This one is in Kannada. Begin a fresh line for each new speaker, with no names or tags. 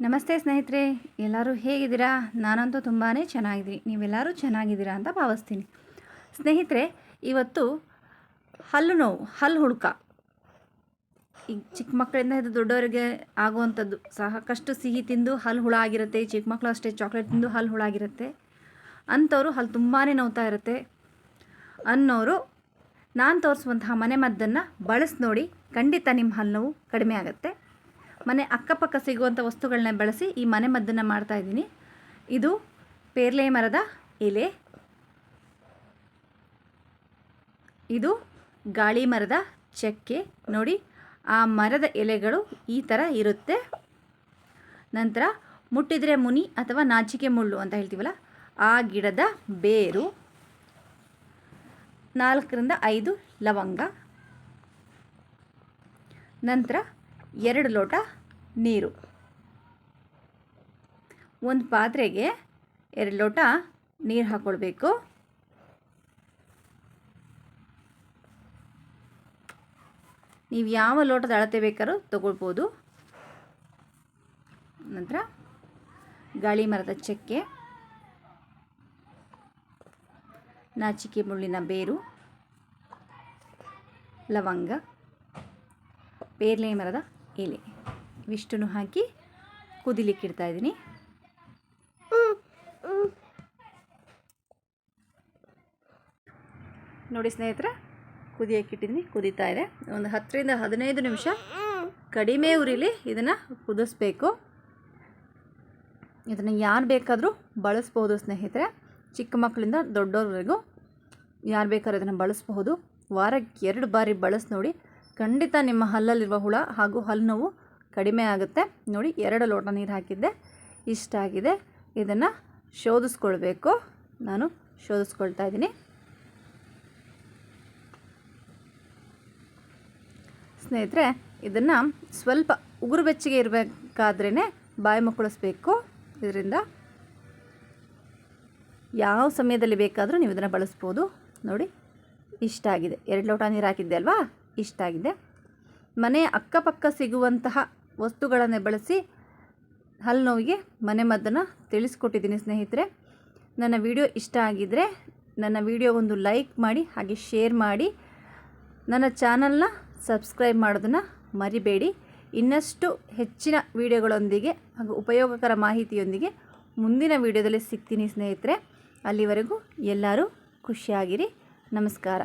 ನಮಸ್ತೆ ಸ್ನೇಹಿತರೆ, ಎಲ್ಲರೂ ಹೇಗಿದ್ದೀರಾ? ನಾನಂತೂ ತುಂಬಾ ಚೆನ್ನಾಗಿದ್ದೀನಿ. ನೀವೆಲ್ಲರೂ ಚೆನ್ನಾಗಿದ್ದೀರಾ ಅಂತ ಭಾವಿಸ್ತೀನಿ. ಸ್ನೇಹಿತರೆ, ಇವತ್ತು ಹಲ್ಲು ನೋವು, ಹಲ್ಲು ಹುಡುಕ ಈಗ ಚಿಕ್ಕ ಮಕ್ಕಳಿಂದ ಇದು ದೊಡ್ಡವರಿಗೆ ಆಗುವಂಥದ್ದು ಸಾಕಷ್ಟು ಸಿಹಿ ತಿಂದು ಹಲ್ಲು ಹುಳ ಆಗಿರುತ್ತೆ. ಚಿಕ್ಕ ಮಕ್ಕಳು ಅಷ್ಟೇ ಚಾಕ್ಲೇಟ್ ತಿಂದು ಹಲ್ಲು ಹುಳ ಆಗಿರುತ್ತೆ. ಅಂಥವ್ರು ಹಲ್ಲು ತುಂಬಾ ನೋವ್ತಾ ಇರುತ್ತೆ. ಅನ್ನೋರು ನಾನು ತೋರಿಸುವಂತಹ ಮನೆ ಮದ್ದನ್ನು ಬಳಸಿ ನೋಡಿ ಖಂಡಿತ ನಿಮ್ಮ ಹಲ್ಲು ನೋವು ಕಡಿಮೆ ಆಗುತ್ತೆ. ಮನೆ ಅಕ್ಕಪಕ್ಕ ಸಿಗುವಂಥ ವಸ್ತುಗಳನ್ನ ಬಳಸಿ ಈ ಮನೆ ಮದ್ದನ್ನು ಮಾಡ್ತಾ ಇದ್ದೀನಿ. ಇದು ಪೇರ್ಲೆ ಮರದ ಎಲೆ. ಇದು ಗಾಳಿ ಮರದ ಚಕ್ಕೆ. ನೋಡಿ, ಆ ಮರದ ಎಲೆಗಳು ಈ ಥರ ಇರುತ್ತೆ. ನಂತರ ಮುಟ್ಟಿದರೆ ಮುನಿ ಅಥವಾ ನಾಚಿಕೆ ಮುಳ್ಳು ಅಂತ ಹೇಳ್ತೀವಲ್ಲ, ಆ ಗಿಡದ ಬೇರು. ನಾಲ್ಕರಿಂದ ಐದು ಲವಂಗ. ನಂತರ ಎರಡು ಲೋಟ ನೀರು. ಒಂದು ಪಾತ್ರೆಗೆ ಎರಡು ಲೋಟ ನೀರು ಹಾಕ್ಕೊಳ್ಬೇಕು ನೀವು ಯಾವ ಲೋಟದ ಅಳತೆ ಬೇಕಾದ್ರೂ ತಗೊಳ್ಬೋದು. ನಂತರ ಗಾಳಿ ಮರದ ಚಕ್ಕೆ, ನಾಚಿಕೆ ಮುಳ್ಳಿನ ಬೇರು, ಲವಂಗ, ಪೇರ್ಲೆ ಮರದ ಎಲೆ. ಇವಿಷ್ಟನ್ನು ಹಾಕಿ ಕುದಿಲಿಕ್ಕೆ ಇಡ್ತಾ ಇದ್ದೀನಿ. ನೋಡಿ ಸ್ನೇಹಿತರೆ ಕುದಿಯಕ್ಕೆ ಇಟ್ಟಿದ್ದೀನಿ ಕುದೀತಾ ಇದೆ. ಒಂದು ಹತ್ತರಿಂದ ಹದಿನೈದು ನಿಮಿಷ ಕಡಿಮೆ ಉರಿಲಿ ಇದನ್ನು ಕುದಿಸ್ಬೇಕು. ಇದನ್ನು ಯಾರು ಬೇಕಾದರೂ ಬಳಸ್ಬೋದು ಸ್ನೇಹಿತರೆ. ಚಿಕ್ಕ ಮಕ್ಕಳಿಂದ ದೊಡ್ಡವ್ರವರೆಗೂ ಯಾರು ಬೇಕಾದ್ರೂ ಇದನ್ನು ಬಳಸಬಹುದು. ವಾರಕ್ಕೆ ಎರಡು ಬಾರಿ ಬಳಸಿ ನೋಡಿ, ಖಂಡಿತ ನಿಮ್ಮ ಹಲ್ಲಲ್ಲಿರುವ ಹುಳ ಹಾಗೂ ಹಲ್ಲು ನೋವು ಕಡಿಮೆ ಆಗುತ್ತೆ. ನೋಡಿ, ಎರಡು ಲೋಟ ನೀರು ಹಾಕಿದ್ದೆ. ಇಷ್ಟ ಆಗಿದೆ. ಇದನ್ನು ಶೋಧಿಸ್ಕೊಳ್ಬೇಕು. ನಾನು ಶೋಧಿಸ್ಕೊಳ್ತಾ ಇದ್ದೀನಿ. ಸ್ನೇಹಿತರೆ, ಇದನ್ನು ಸ್ವಲ್ಪ ಉಗುರು ಬೆಚ್ಚಗೆ ಇರಬೇಕಾದ್ರೇ ಬಾಯಿ ಮುಕ್ಕಳಿಸ್ಬೇಕು. ಇದರಿಂದ ಯಾವ ಸಮಯದಲ್ಲಿ ಬೇಕಾದರೂ ನೀವು ಇದನ್ನು ಬಳಸ್ಬೋದು. ನೋಡಿ, ಇಷ್ಟ ಆಗಿದೆ. ಎರಡು ಲೋಟ ನೀರು ಹಾಕಿದ್ದೆ ಅಲ್ವಾ? ಇಷ್ಟ ಆಗಿದೆ. ಮನೆಯ ಅಕ್ಕಪಕ್ಕ ಸಿಗುವಂತಹ ವಸ್ತುಗಳನ್ನೇ ಬಳಸಿ ಹಲ್ಲು ನೋವಿಗೆ ಮನೆ ಮದ್ದನ್ನು ತಿಳಿಸ್ಕೊಟ್ಟಿದ್ದೀನಿ ಸ್ನೇಹಿತರೆ. ನನ್ನ ವಿಡಿಯೋ ಇಷ್ಟ ಆಗಿದ್ದರೆ ನನ್ನ ವಿಡಿಯೋ ಒಂದು ಲೈಕ್ ಮಾಡಿ, ಹಾಗೆ ಶೇರ್ ಮಾಡಿ. ನನ್ನ ಚಾನಲ್ನ ಸಬ್ಸ್ಕ್ರೈಬ್ ಮಾಡೋದನ್ನು ಮರಿಬೇಡಿ. ಇನ್ನಷ್ಟು ಹೆಚ್ಚಿನ ವಿಡಿಯೋಗಳೊಂದಿಗೆ ಹಾಗೂ ಉಪಯೋಗಕರ ಮಾಹಿತಿಯೊಂದಿಗೆ ಮುಂದಿನ ವಿಡಿಯೋದಲ್ಲಿ ಸಿಗ್ತೀನಿ ಸ್ನೇಹಿತರೆ. ಅಲ್ಲಿವರೆಗೂ ಎಲ್ಲರೂ ಖುಷಿಯಾಗಿರಿ. ನಮಸ್ಕಾರ.